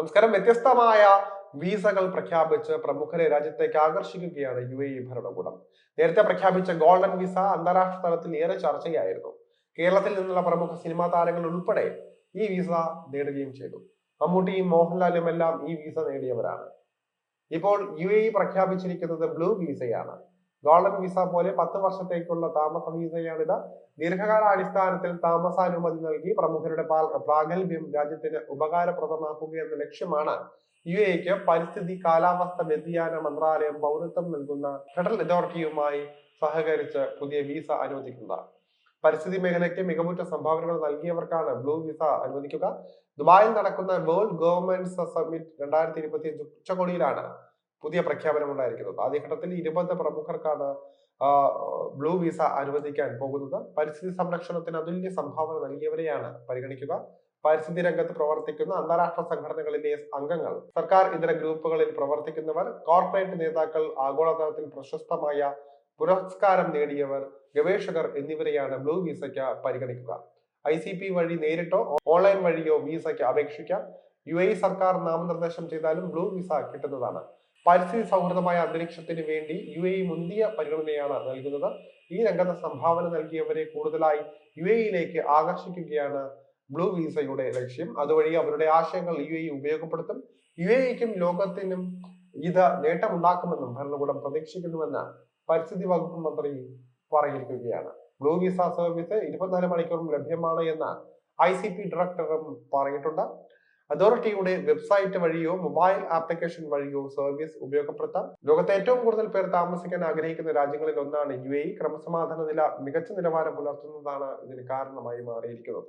നമസ്കാരം. വ്യത്യസ്തമായ വീസകൾ പ്രഖ്യാപിച്ച് പ്രമുഖരെ രാജ്യത്തേക്ക് ആകർഷിക്കുകയാണ് യു എ ഇ ഭരണകൂടം. നേരത്തെ പ്രഖ്യാപിച്ച ഗോൾഡൻ വിസ അന്താരാഷ്ട്ര തലത്തിൽ ഏറെ ചർച്ചയായിരുന്നു. കേരളത്തിൽ നിന്നുള്ള പ്രമുഖ സിനിമാ താരങ്ങൾ ഉൾപ്പെടെ ഈ വിസ നേടുകയും ചെയ്തു. മമ്മൂട്ടിയും മോഹൻലാലും എല്ലാം ഈ വിസ നേടിയവരാണ്. ഇപ്പോൾ യു എ ഇ പ്രഖ്യാപിച്ചിരിക്കുന്നത് ബ്ലൂ വിസയാണ്. ഗോൾഡൻ വിസ പോലെ പത്ത് വർഷത്തേക്കുള്ള താമസ വിസയാണിത്. ദീർഘകാല അടിസ്ഥാനത്തിൽ താമസാനുമതി നൽകി പ്രമുഖരുടെ പ്രാഗൽഭ്യം രാജ്യത്തിന് ഉപകാരപ്രദമാക്കുക എന്ന ലക്ഷ്യമാണ് യു എക്ക് പരിസ്ഥിതി കാലാവസ്ഥ വ്യതിയാന മന്ത്രാലയം പൗരത്വം നൽകുന്ന ഫെഡറൽ അതോറിറ്റിയുമായി സഹകരിച്ച് പുതിയ വിസ അനുവദിക്കുന്നത്. പരിസ്ഥിതി മേഖലയ്ക്ക് മികവുറ്റ സംഭാവനകൾ നൽകിയവർക്കാണ് ബ്ലൂ വിസ അനുവദിക്കുക. ദുബായിൽ നടക്കുന്ന വേൾഡ് ഗവൺമെന്റ്സ് സമ്മിറ്റ് രണ്ടായിരത്തി ഇരുപത്തി ഉച്ചകോടിയിലാണ് പുതിയ പ്രഖ്യാപനം ഉണ്ടായിരിക്കുന്നത് ആദ്യഘട്ടത്തിൽ ഇരുപത് പ്രമുഖർക്കാണ് ബ്ലൂ വിസ അനുവദിക്കാൻ പോകുന്നത്. പരിസ്ഥിതി സംരക്ഷണത്തിന് അതുല്യ സംഭാവന നൽകിയവരെയാണ് പരിഗണിക്കുക. പരിസ്ഥിതി രംഗത്ത് പ്രവർത്തിക്കുന്ന അന്താരാഷ്ട്ര സംഘടനകളിലെ അംഗങ്ങൾ സർക്കാർ ഇതര ഗ്രൂപ്പുകളിൽ പ്രവർത്തിക്കുന്നവർ കോർപ്പറേറ്റ് നേതാക്കൾ ആഗോളതലത്തിൽ പ്രശസ്തമായ പുരസ്കാരം നേടിയവർ ഗവേഷകർ എന്നിവരെയാണ് ബ്ലൂ വിസയ്ക്ക് പരിഗണിക്കുക. ഐ സി പി വഴി നേരിട്ടോ ഓൺലൈൻ വഴിയോ വിസയ്ക്ക് അപേക്ഷിക്കാം. യു എ സർക്കാർ നാമനിർദ്ദേശം ചെയ്താലും ബ്ലൂ വിസ കിട്ടുന്നതാണ്. പരിസ്ഥിതി സൗഹൃദമായ അന്തരീക്ഷത്തിന് വേണ്ടി യു എ മുന്തിയ പരിഗണനയാണ് നൽകുന്നത്. ഈ രംഗത്ത് സംഭാവന നൽകിയവരെ കൂടുതലായി യു എയിലേക്ക് ആകർഷിക്കുകയാണ് ബ്ലൂ വിസയുടെ ലക്ഷ്യം. അതുവഴി അവരുടെ ആശയങ്ങൾ യു എ ഉപയോഗപ്പെടുത്തും. യു എക്കും ലോകത്തിനും ഇത് നേട്ടമുണ്ടാക്കുമെന്നും ഭരണകൂടം പ്രതീക്ഷിക്കുന്നുവെന്ന് പരിസ്ഥിതി വകുപ്പ് മന്ത്രി പറഞ്ഞിരിക്കുകയാണ് ബ്ലൂ വിസ സർവീസ് ഇരുപത്തിനാല് മണിക്കൂറും ലഭ്യമാണ് എന്ന് ഐ സി പി ഡയറക്ടറും പറഞ്ഞിട്ടുണ്ട്. അതോറിറ്റിയുടെ വെബ്സൈറ്റ് വഴിയോ മൊബൈൽ ആപ്ലിക്കേഷൻ വഴിയോ സർവീസ് ഉപയോഗപ്പെടുത്താം. ലോകത്തെ ഏറ്റവും കൂടുതൽ പേർ താമസിക്കാൻ ആഗ്രഹിക്കുന്ന രാജ്യങ്ങളിൽ ഒന്നാണ് യു എ ക്രമസമാധാന നില മികച്ച നിലവാരം പുലർത്തുന്നതാണ് ഇതിന് കാരണമായി മാറിയിരിക്കുന്നത്.